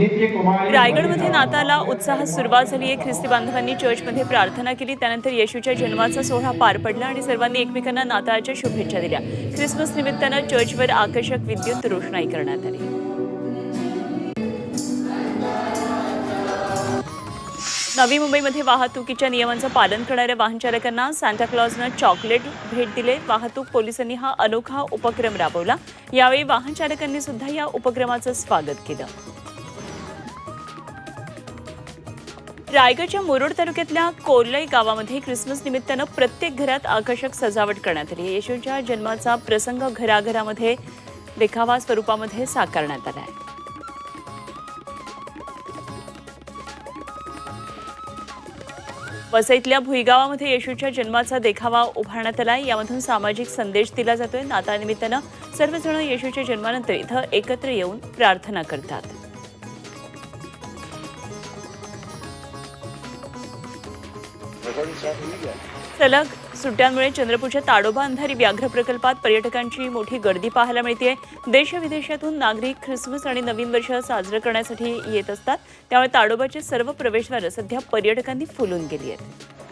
रायगडमध्ये नाताला उत्साहात सुरुवात झाली. आहे ख्रिस्ती बांधवांनी चर्चमध्ये प्रार्थना केली. त्यानंतर येशूच्या जन्माचा सोहळा पार पडला आणि सर्वांनी एकमेकांना नाताळच्या शुभेच्छा दिल्या. ख्रिसमस निमित्तानं चर्चवर आकर्षक विद्युत रोषणाई करण्यात आली. नवी मुंबईमध्ये वाहतुकीच्या नियमांचं पालन करणाऱ्या वाहन चालकांना सांता क्लॉजनं चॉकलेट भेट दिले. वाहतूक पोलिसांनी हा अनोखा उपक्रम राबवला. यावेळी वाहन चालकांनी सुद्धा या उपक्रमाचं स्वागत केलं. रायगडच्या मुरुड तालुक्यातल्या कोल्लई गावामध्ये क्रिसमस निमित्तानं प्रत्येक घरात आकर्षक सजावट करण्यात आली. येशूच्या जन्माचा प्रसंग घराघरामध्ये देखावा स्वरूपामध्ये साकारण्यात आला आहे. वसईतल्या भुईगावामध्ये येशूच्या जन्माचा देखावा उभारण्यात आलाय यामधून सामाजिक संदेश दिला जातोय. नाताळनिमित्तानं सर्वजण येशूच्या जन्मानंतर इथं एकत्र येऊन प्रार्थना करतात. सलग सुट्ट्यांमुळे चंद्रपूरच्या ताडोबा अंधारी व्याघ्र प्रकल्पात पर्यटकांची मोठी गर्दी पाहायला मिळते देशविदेशातून नागरिक ख्रिसमस आणि नवीन वर्ष साजरं करण्यासाठी येत असतात. त्यामुळे ताडोबाचे सर्व प्रवेशद्वारं सध्या पर्यटकांनी फुलून गेली आहेत.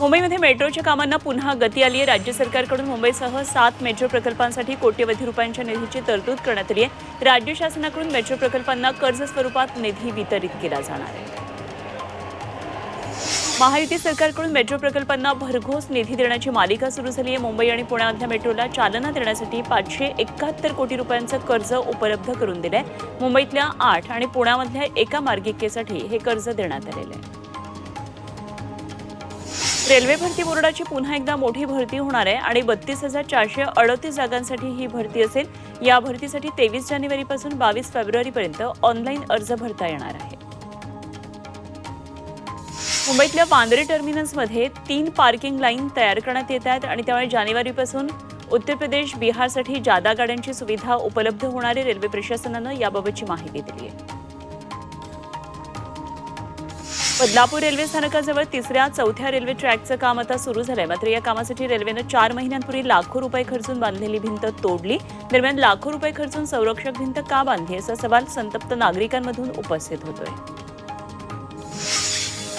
मुंबईमध्ये मेट्रोच्या कामांना पुन्हा गती आली आहे राज्य सरकारकडून मुंबईसह सात मेट्रो प्रकल्पांसाठी कोट्यवधी रुपयांच्या निधीची तरतूद करण्यात आली आहे राज्य शासनाकडून मेट्रो प्रकल्पांना कर्ज स्वरूपात निधी वितरित केला जाणार आहे. महायुती सरकारकडून मेट्रो प्रकल्पांना भरघोस निधी देण्याची मालिका सुरू झाली आहे मुंबई आणि पुण्यामधल्या मेट्रोला चालना देण्यासाठी पाचशे एकाहत्तर कोटी रुपयांचं कर्ज उपलब्ध करून दिलंय. मुंबईतल्या आठ आणि पुण्यामधल्या एका मार्गिकेसाठी हे कर्ज देण्यात आलेलं आहे. रेल्वे भरती बोर्डाची पुन्हा एकदा मोठी भरती होणार आहे आणि बत्तीस हजार चारशे अडतीस जागांसाठी ही भरती असेल. या भरतीसाठी तेवीस जानेवारीपासून बावीस फेब्रुवारीपर्यंत ऑनलाईन अर्ज भरता येणार आहे. मुंबईतल्या वांद्रे टर्मिनसमध्ये तीन पार्किंग लाईन तयार करण्यात येत आहेत आणि त्यामुळे जानेवारीपासून उत्तर प्रदेश बिहारसाठी जादा गाड्यांची सुविधा उपलब्ध होणारी रेल्वे प्रशासनानं याबाबतची माहिती दिली आहे. बदलापूर रेल्वे स्थानकाजवळ तिसऱ्या चौथ्या रेल्वे ट्रॅकचं काम आता सुरू झालंय. मात्र या कामासाठी रेल्वेनं चार महिन्यांपूर्वी लाखो रुपये खर्चून बांधलेली भिंत तोडली. दरम्यान लाखो रुपये खर्चून संरक्षक भिंत का बांधली असा सवाल संतप्त नागरिकांमधून उपस्थित होतोय.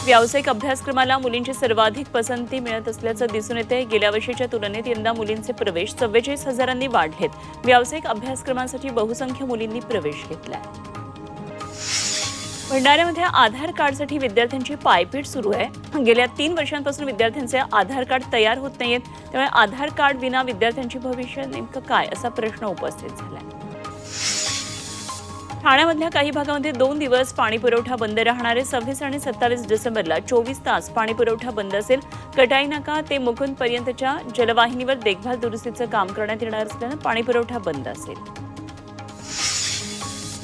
व्यावसायिक अभ्यासक्रमाला मुलींची सर्वाधिक पसंती मिळत असल्याचं दिसून येते गेल्या वर्षीच्या तुलनेत यंदा मुलींचे प्रवेश चव्वेचाळीस हजारांनी वाढलेत. व्यावसायिक अभ्यासक्रमांसाठी बहुसंख्य मुलींनी प्रवेश घेतलाय. भंडाऱ्यामध्ये आधार कार्डसाठी विद्यार्थ्यांची पायपीट सुरू आहे. गेल्या तीन वर्षांपासून विद्यार्थ्यांचे आधार कार्ड तयार होत नाहीयेत. त्यामुळे आधार कार्ड विना विद्यार्थ्यांचे भविष्य नेमकं काय? असा प्रश्न उपस्थित झालाय. ठाण्यामधल्या काही भागामध्ये दोन दिवस पाणी पुरवठा बंद राहणारे सव्वीस आणि सत्तावीस डिसेंबरला चोवीस तास पाणी पुरवठा बंद असेल कटाई नाका ते मुकुंद पर्यंतच्या जलवाहिनीवर देखभाल दुरुस्तीचं काम करण्यात येणार असल्यानं पाणी पुरवठा बंद असेल.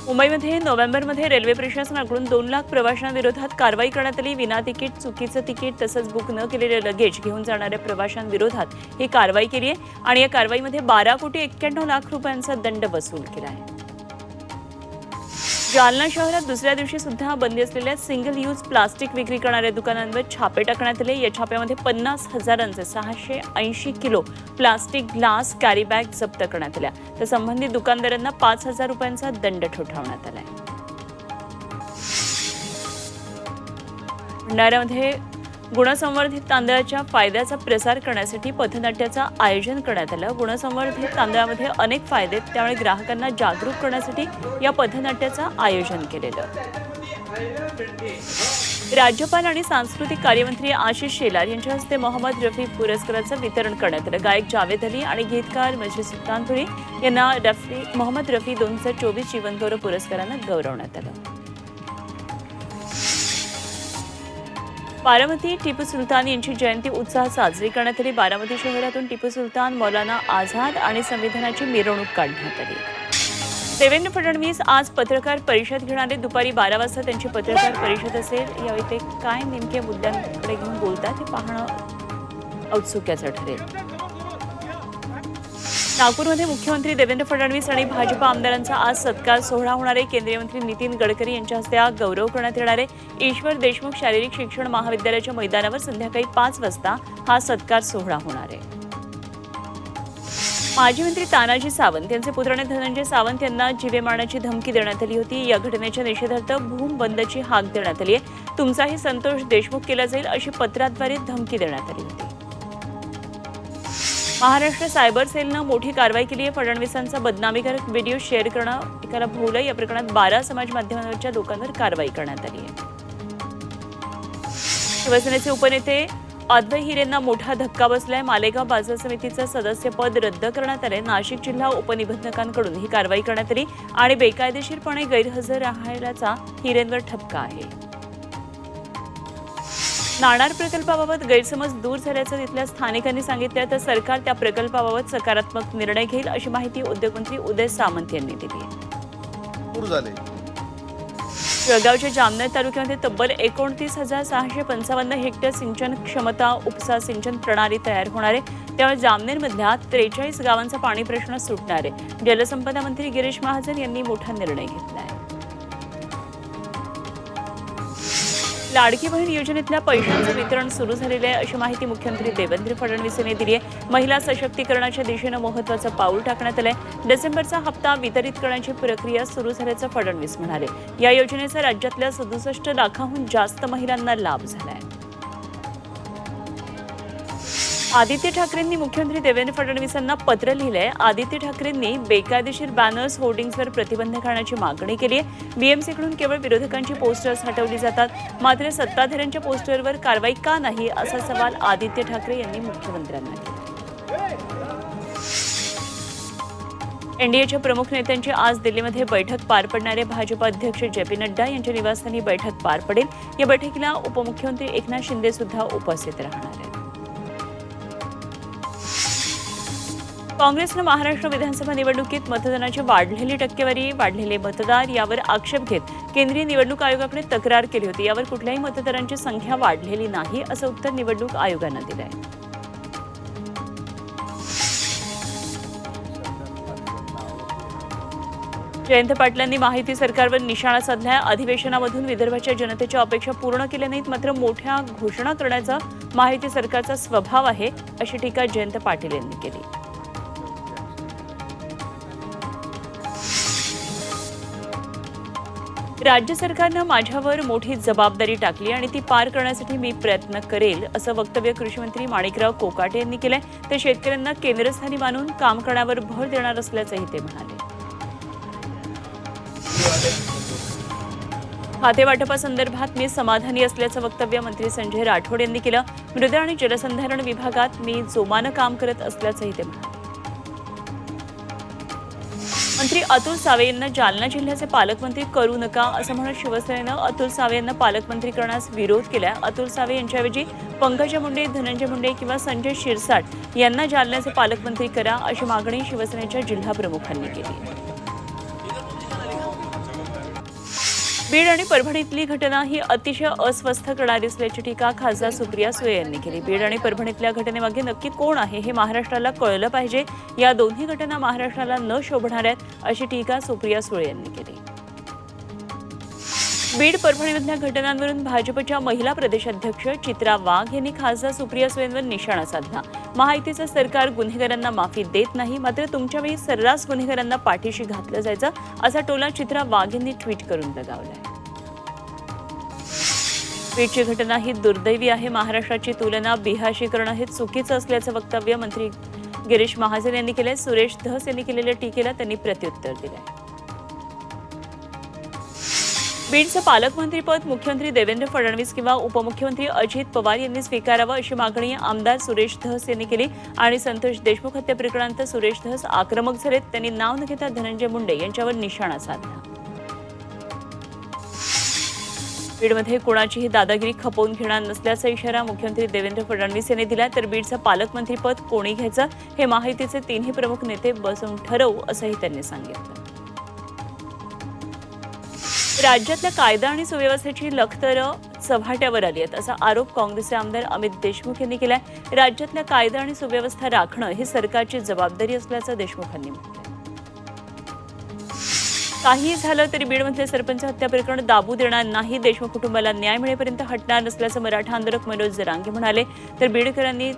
मुंबईमध्ये नोव्हेंबरमध्ये रेल्वे प्रशासनाकडून दोन लाख प्रवाशांविरोधात कारवाई करण्यात आली. विना तिकीट चुकीचं तिकीट तसंच बुक न केलेले लगेज घेऊन जाणाऱ्या प्रवाशांविरोधात ही कारवाई केली आहे. आणि या कारवाईमध्ये बारा कोटी एक्क्याण्णव लाख रुपयांचा दंड वसूल केला आहे. जालना शहरात दुसऱ्या दिवशी सुद्धा बंदी असलेल्या सिंगल यूज प्लास्टिक विक्री करणाऱ्या दुकानांवर छापे टाकण्यात आले. या छाप्यामध्ये पन्नास हजारांचे सहाशे ऐंशी kilo plastic glass carry bag जप्त करण्यात आल्या. तर संबंधित दुकानदारांना पाच हजार रुपयांचा दंड ठोठावण्यात आलाय. भंडाऱ्यामध्ये गुणसंवर्धित तांदळाच्या फायद्याचा प्रसार करण्यासाठी पथनाट्याचं आयोजन करण्यात आलं. गुणसंवर्धित तांदळामध्ये अनेक फायदे आहेत, त्यामुळे ग्राहकांना जागरूक करण्यासाठी या पथनाट्याचं आयोजन केलेलं. राज्यपाल आणि सांस्कृतिक कार्यमंत्री आशिष शेलार यांच्या हस्ते मोहम्मद रफी पुरस्काराचं वितरण करण्यात आलं. गायक जावेद अली आणि गीतकार मजी सुलतानपुरी यांना रफी मोहम्मद रफी दोन हजार चोवीस जीवनगौरव पुरस्कारानं गौरवण्यात आलं. बारामती टिपू सुलतान यांची जयंती उत्साहात साजरी करण्यात आली. बारामती शहरातून टिपू सुलतान मौलाना आझाद आणि संविधानाची मिरवणूक काढण्यात आली. देवेंद्र फडणवीस आज पत्रकार परिषद घेणारे दुपारी बारा वाजता त्यांची पत्रकार परिषद असेल. यावेळी ते काय नेमक्या मुद्द्यांकडे घेऊन बोलतात हे पाहणं औत्सुक्याचं ठरेल. नागपूरमध्ये मुख्यमंत्री देवेंद्र फडणवीस आणि भाजपा आमदारांचा आज सत्कार. सोहळा होणार आहे. केंद्रीय मंत्री नितीन गडकरी यांच्या हस्ते हा गौरव करण्यात येणार आहे. ईश्वर देशमुख शारीरिक शिक्षण महाविद्यालयाच्या मैदानावर संध्याकाळी पाच वाजता हा सत्कार सोहळा होणार आहे. माजी मंत्री तानाजी सावंत यांचे पुत्राने धनंजय सावंत यांना जीवे मारण्याची धमकी देण्यात आली होती. या घटनेच्या निषेधार्थ भूम बंदची हाक देण्यात आली आहे. तुमचाही संतोष देशमुख केला जाईल अशी पत्राद्वारे धमकी देण्यात आली होती. महाराष्ट्र सायबर सेलनं मोठी कारवाई केली आहे. फडणवीसांचा बदनामीकारक व्हिडिओ शेअर करणं एकाला भोवलं. या प्रकरणात बारा समाज माध्यमांवरच्या लोकांवर कारवाई करण्यात आली आहे. शिवसेनेचे उपनेते अद्वै हिरेंना मोठा धक्का बसलाय. मालेगाव बाजार समितीचं सदस्यपद रद्द करण्यात आले नाशिक जिल्हा उपनिबंधकांकडून ही कारवाई करण्यात आली आणि बेकायदेशीरपणे गैरहजर राहायलाचा हिरेंवर ठपका आहे. नाणार प्रकल्पाबाबत गैरसमज दूर झाल्याचं तिथल्या स्थानिकांनी सांगितलं तर सरकार त्या प्रकल्पाबाबत सकारात्मक निर्णय घेईल अशी माहिती उद्योगमंत्री उदय सामंत यांनी दिली जळगावच्या जामनेर तालुक्यामध्ये तब्बल एकोणतीस हजार सहाशे पंचावन्न हेक्टर सिंचन क्षमता उपसा सिंचन प्रणाली तयार होणार आहे. त्यामुळे जामनेरमधल्या त्रेचाळीस गावांचा पाणी प्रश्न सुटणार आहे. जलसंपदा मंत्री गिरीश महाजन यांनी मोठा निर्णय घेतला आहे लाडकी बहीण योजनेतल्या पैशांचं वितरण सुरू झालेलं आहे अशी माहिती मुख्यमंत्री देवेंद्र फडणवीस यांनी दिली आहे. महिला सशक्तीकरणाच्या दिशेनं महत्वाचं पाऊल टाकण्यात आलंय. डिसेंबरचा हप्ता वितरित करण्याची प्रक्रिया सुरू झाल्याचं फडणवीस म्हणाले. या योजनेचा राज्यातल्या सदुसष्ट लाखाहून जास्त महिलांना लाभ झालाय. आदित्य ठाकरेंनी मुख्यमंत्री देवेंद्र फडणवीसांना पत्र लिहिलंय. आदित्य ठाकरेंनी बेकायदेशीर बॅनर्स होर्डिंग्सवर प्रतिबंध करण्याची मागणी केली आहे बीएमसीकडून केवळ विरोधकांची पोस्टर्स हटवली जातात. मात्र सत्ताधाऱ्यांच्या पोस्टरवर कारवाई का नाही असा सवाल आदित्य ठाकरे यांनी मुख्यमंत्र्यांना केला एनडीएच्या प्रमुख नेत्यांची आज दिल्लीमध्ये बैठक पार पडणारे भाजप अध्यक्ष जे पी नड्डा यांच्या निवासस्थानी बैठक पार पडेल. या बैठकीला उपमुख्यमंत्री एकनाथ शिंदे सुद्धा उपस्थित राहणार आहेत. काँग्रेसनं महाराष्ट्र विधानसभा निवडणुकीत मतदानाची वाढलेली टक्केवारी वाढलेले मतदार यावर आक्षेप घेत केंद्रीय निवडणूक आयोगाकडे तक्रार केली होती. यावर कुठल्याही मतदारांची संख्या वाढलेली नाही असं उत्तर निवडणूक आयोगानं दिलंय. जयंत पाटलांनी माहिती सरकारवर निशाणा साधलाय. अधिवेशनामधून विदर्भाच्या जनतेच्या अपेक्षा पूर्ण केल्या नाहीत मात्र मोठ्या घोषणा करण्याचा माहिती सरकारचा स्वभाव आहे अशी टीका जयंत पाटील यांनी केली. राज्य सरकारनं माझ्यावर मोठी जबाबदारी टाकली आणि ती पार करण्यासाठी मी प्रयत्न करेल असं वक्तव्य कृषीमंत्री माणिकराव कोकाटे यांनी केलंय. ते शेतकऱ्यांना केंद्रस्थानी मानून काम करण्यावर भर देणार असल्याचंही ते म्हणाले. खातेवाटपासंदर्भात मी समाधानी असल्याचं वक्तव्य मंत्री संजय राठोड यांनी केलं. मृद आणि जलसंधारण विभागात मी जोमानं काम करत असल्याचंही ते म्हणाले. मंत्री अतुल सावे यांना जालना जिल्ह्याचे पालकमंत्री करू नका असं म्हणत शिवसेनेनं अतुल सावे यांना पालकमंत्री करण्यास विरोध केला अतुल सावे यांच्याऐवजी पंकजा मुंडे धनंजय मुंडे किंवा संजय शिरसाट यांना जालन्याचे पालकमंत्री करा अशी मागणी शिवसेनेच्या जिल्हा प्रमुखांनी केली बीड आणि परभणीतली घटना ही अतिशय अस्वस्थ करणारी असल्याची टीका खासदार सुप्रिया सुळे यांनी केली. बीड आणि परभणीतल्या घटनेमागे नक्की कोण आहे हे महाराष्ट्राला कळलं पाहिजे. या दोन्ही घटना महाराष्ट्राला न शोभणार आहेत अशी टीका सुप्रिया सुळे यांनी केली. बीड परभणीमधल्या घटनांवरून भाजपच्या महिला प्रदेशाध्यक्ष चित्रा वाघ यांनी खासदार सुप्रिया सुळेंवर निशाणा साधला. महायुतीचं सरकार गुन्हेगारांना माफी देत नाही मात्र तुमच्यावेळी सर्रास गुन्हेगारांना पाठीशी घातलं जायचं असा टोला चित्रा वाघ यांनी ट्विट करून लगावलाय. बीडची घटना ही दुर्दैवी आहे. महाराष्ट्राची तुलना बिहारशी करणं हे चुकीचं असल्याचं वक्तव्य मंत्री गिरीश महाजन यांनी केलंय. सुरेश धस यांनी केलेल्या टीकेला त्यांनी प्रत्युत्तर दिलंय. बीडचं पालकमंत्रीपद मुख्यमंत्री देवेंद्र फडणवीस किंवा उपमुख्यमंत्री अजित पवार यांनी स्वीकारावं अशी मागणी आमदार सुरेश धस यांनी केली आणि संतोष देशमुख हत्या सुरेश धस आक्रमक झालेत. त्यांनी नाव न घेता धनंजय मुंडे यांच्यावर निशाणा साधला. बीडमध्ये कोणाचीही दादागिरी खपवून घेणार नसल्याचा इशारा मुख्यमंत्री देवेंद्र फडणवीस यांनी दिला. तर बीडचं पालकमंत्रीपद कोणी घ्यायचं हे माहितीचे तिन्ही प्रमुख नेते बसून ठरवू असंही त्यांनी सांगितलं. राज्यातल्या कायदा आणि सुव्यवस्थेची लखतर चव्हाट्यावर आली आहेत असा आरोप काँग्रेसचे आमदार अमित देशमुख यांनी केलाय. राज्यातल्या कायदा आणि सुव्यवस्था राखणं ही सरकारची जबाबदारी असल्याचं देशमुखांनी म्हटलं काहीही झालं तरी बीडमधले सरपंच हत्या प्रकरण दाबू देणार नाही देशमुख कुटुंबाला न्याय मिळेपर्यंत हटणार नसल्याचं मराठा आंदोलक मनोज जरांगे म्हणाले. तर बीडकरांनी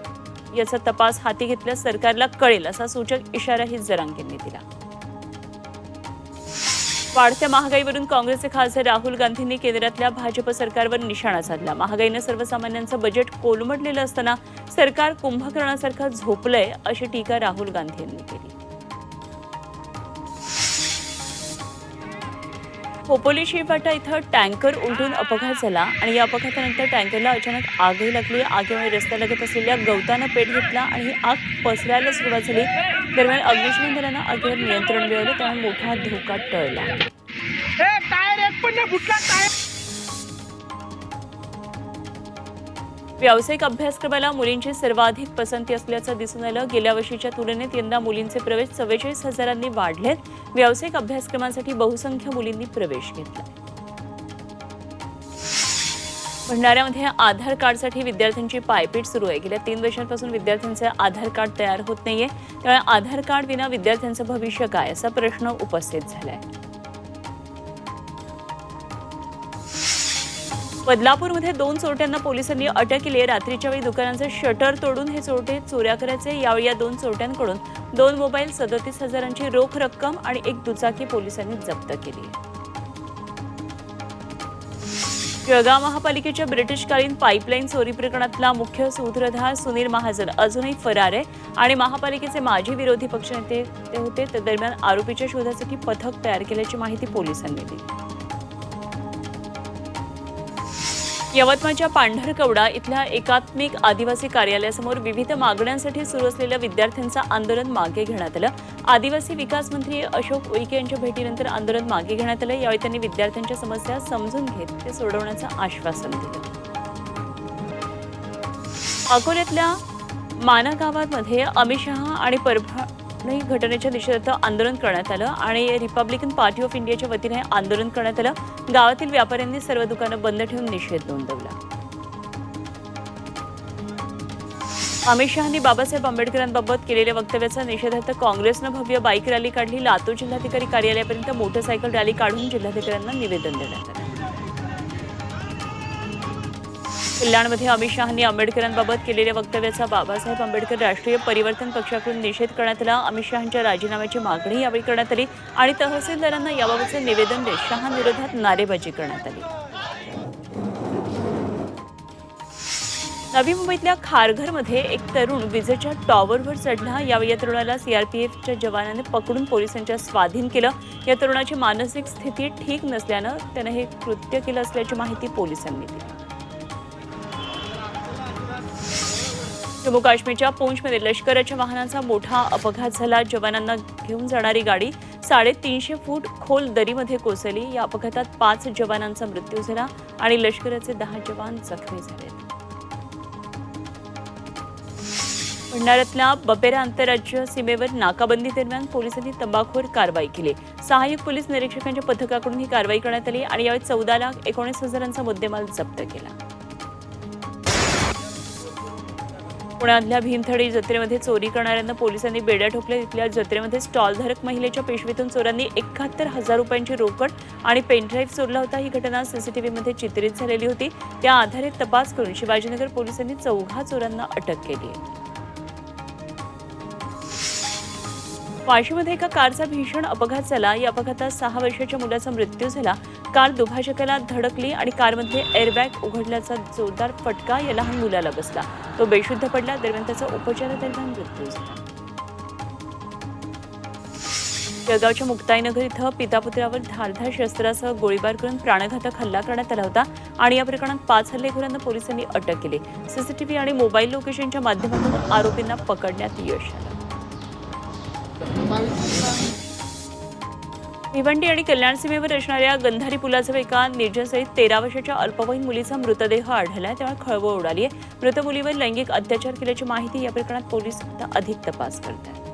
याचा तपास हाती घेतल्यास सरकारला कळेल असा सूचक इशाराही जरांगेंनी दिला. वाढत्या महागाईवरून काँग्रेसचे खासदार राहुल गांधींनी केंद्रातल्या भाजप सरकारवर निशाणा साधला. महागाईनं सर्वसामान्यांचं बजेट कोलमडलेलं असताना सरकार कुंभकर्णासारखं झोपलंय अशी टीका राहुल गांधी यांनी केली. खोपोली शिवपाटा इथं टँकर उलटून अपघात झाला आणि या अपघातानंतर टँकरला अचानक आगही लागली. आगीमुळे रस्त्यालगत असलेल्या गवतानं पेट घेतला आणि ही आग पसरायला सुरुवात झाली. दरम्यान अग्निशमन दलानं आगीवर नियंत्रण मिळवलं त्यामुळे मोठा धोका टळला. व्यावसायिक अभ्यासक्रमाला मुलींची सर्वाधिक पसंती असल्याचं दिसून आलं. गेल्या वर्षीच्या तुलनेत यंदा मुलींचे प्रवेश चव्वेचाळीस हजारांनी वाढलेत. व्यावसायिक अभ्यासक्रमांसाठी बहुसंख्य मुलींनी प्रवेश घेतला. भंडाऱ्यामध्ये आधार कार्डसाठी विद्यार्थ्यांची पायपीट सुरू आहे. गेल्या तीन वर्षांपासून विद्यार्थ्यांचे आधार कार्ड तयार होत नाहीये. त्यामुळे आधार कार्ड विना विद्यार्थ्यांचं भविष्य काय? असा प्रश्न उपस्थित झालाय. बदलापूरमध्ये दोन चोरट्यांना पोलिसांनी अटक केली आहे. रात्रीच्या वेळी दुकानांचे शटर तोडून हे चोरटे चोऱ्या करायचे. यावेळी या दोन चोरट्यांकडून दोन मोबाईल सदतीस हजारांची रोख रक्कम आणि एक दुचाकी पोलिसांनी जप्त केली. जळगाव महापालिकेच्या ब्रिटिशकालीन पाईपलाईन चोरी प्रकरणातला मुख्य सूत्रधार सुनील महाजन. अजूनही फरार आहे आणि महापालिकेचे माजी विरोधी पक्षनेते ते होते. त्या दरम्यान आरोपीच्या शोधासाठी पथक तयार केल्याची माहिती पोलिसांनी दिली. यवतमाळच्या पांढरकवडा इथल्या एकात्मिक आदिवासी कार्यालयासमोर विविध मागण्यांसाठी सुरू असलेल्या विद्यार्थ्यांचं आंदोलन मागे घेण्यात आलं. आदिवासी विकास मंत्री अशोक उईके यांच्या भेटीनंतर आंदोलन मागे घेण्यात आलं. यावेळी त्यांनी विद्यार्थ्यांच्या समस्या समजून घेत ते सोडवण्याचं आश्वासन दिलं. अकोल्यातल्या माना गावामध्ये अमित शहा आणि परभा परभणी घटनेच्या निषेधार्थ आंदोलन करण्यात आलं आणि रिपब्लिकन पार्टी ऑफ इंडियाच्या वतीने हे आंदोलन करण्यात आलं. गावातील व्यापाऱ्यांनी सर्व दुकानं बंद ठेवून निषेध नोंदवला. अमित शहानी बाबासाहेब आंबेडकरांबाबत केलेल्या वक्तव्याचा निषेधार्थ काँग्रेसनं भव्य बाईक रॅली काढली. लातूर जिल्हाधिकारी कार्यालयापर्यंत मोटरसायकल रॅली काढून जिल्हाधिकाऱ्यांना निवेदन देण्यात आलं. कल्याणमध्ये अमित शहानी आंबेडकरांबाबत केलेल्या वक्तव्याचा बाबासाहेब आंबेडकर राष्ट्रीय परिवर्तन पक्षाकडून निषेध करण्यात आला. अमित शहांच्या राजीनाम्याची मागणी यावेळी करण्यात आली आणि तहसीलदारांना याबाबतचे निवेदन देत शहांविरोधात नारेबाजी करण्यात आली. नवी मुंबईतल्या खारघरमध्ये एक तरुण विजेच्या टॉवरवर चढला. यावेळी या तरुणाला सीआरपीएफच्या जवानाने पकडून पोलिसांच्या स्वाधीन केलं. या तरुणाची मानसिक स्थिती ठीक नसल्यानं त्यानं हे कृत्य केलं असल्याची माहिती पोलिसांनी दिली. जम्मू काश्मीरच्या पूंछमध्ये लष्कराच्या वाहनाचा मोठा अपघात झाला. जवानांना घेऊन जाणारी गाडी साडेतीनशे फूट खोल दरीमध्ये कोसळली. या अपघातात पाच जवानांचा मृत्यू झाला आणि लष्कराचे दहा जवान जखमी झाले. भंडाऱ्यातल्या बपेरा आंतरराज्य सीमेवर नाकाबंदी दरम्यान पोलिसांनी तंबाखूवर कारवाई केली. सहाय्यक पोलीस निरीक्षकांच्या पथकाकडून ही कारवाई करण्यात आली आणि यावेळी चौदा लाख एकोणीस हजारांचा मुद्देमाल जप्त केला. पुण्यातल्या भीमथडी जत्रेमध्ये चोरी करणाऱ्यांना पोलिसांनी बेड्या ठोकल्या. तिथल्या जत्रेमध्ये स्टॉलधारक महिलेच्या पेशवीतून चोरांनी एकाहत्तर हजार रुपयांची रोकड आणि पेनड्राईव्ह चोरला होता. ही घटना सीसीटीव्हीमध्ये चित्रित झालेली होती. त्या आधारे तपास करून शिवाजीनगर पोलिसांनी चौघा चोरांना अटक केली. आहे वाशीमध्ये एका कारचा भीषण अपघात झाला. या अपघातात सहा वर्षाच्या मुलाचा मृत्यू झाला. कार दुभाजकाला धडकली आणि कारमध्ये एअरबॅग उघडल्याचा जोरदार फटका या लहान मुलाला बसला. तो बेशुद्ध पडला. दरम्यान त्याचा उपचारादरम्यान मृत्यू झाला. जळगावच्या मुक्ताईनगर इथं पितापुत्रावर धारधार शस्त्रासह गोळीबार करून प्राणघातक हल्ला करण्यात आला होता आणि या प्रकरणात पाच हल्लेखोरांना पोलिसांनी अटक केली. सीसीटीव्ही आणि मोबाईल लोकेशनच्या माध्यमातून आरोपींना पकडण्यात यश आलं. भिवंडी आणि कल्याण सीमेवर असणाऱ्या गंधारी पुलाजवळ एका निर्जनसहित तेरा वर्षाच्या अल्पवयीन मुलीचा मृतदेह आढळलाय त्यामुळे खळबळ उडाली आहे. मृत मुलीवर लैंगिक अत्याचार केल्याची माहिती या प्रकरणात पोलीस आता अधिक तपास करत आहेत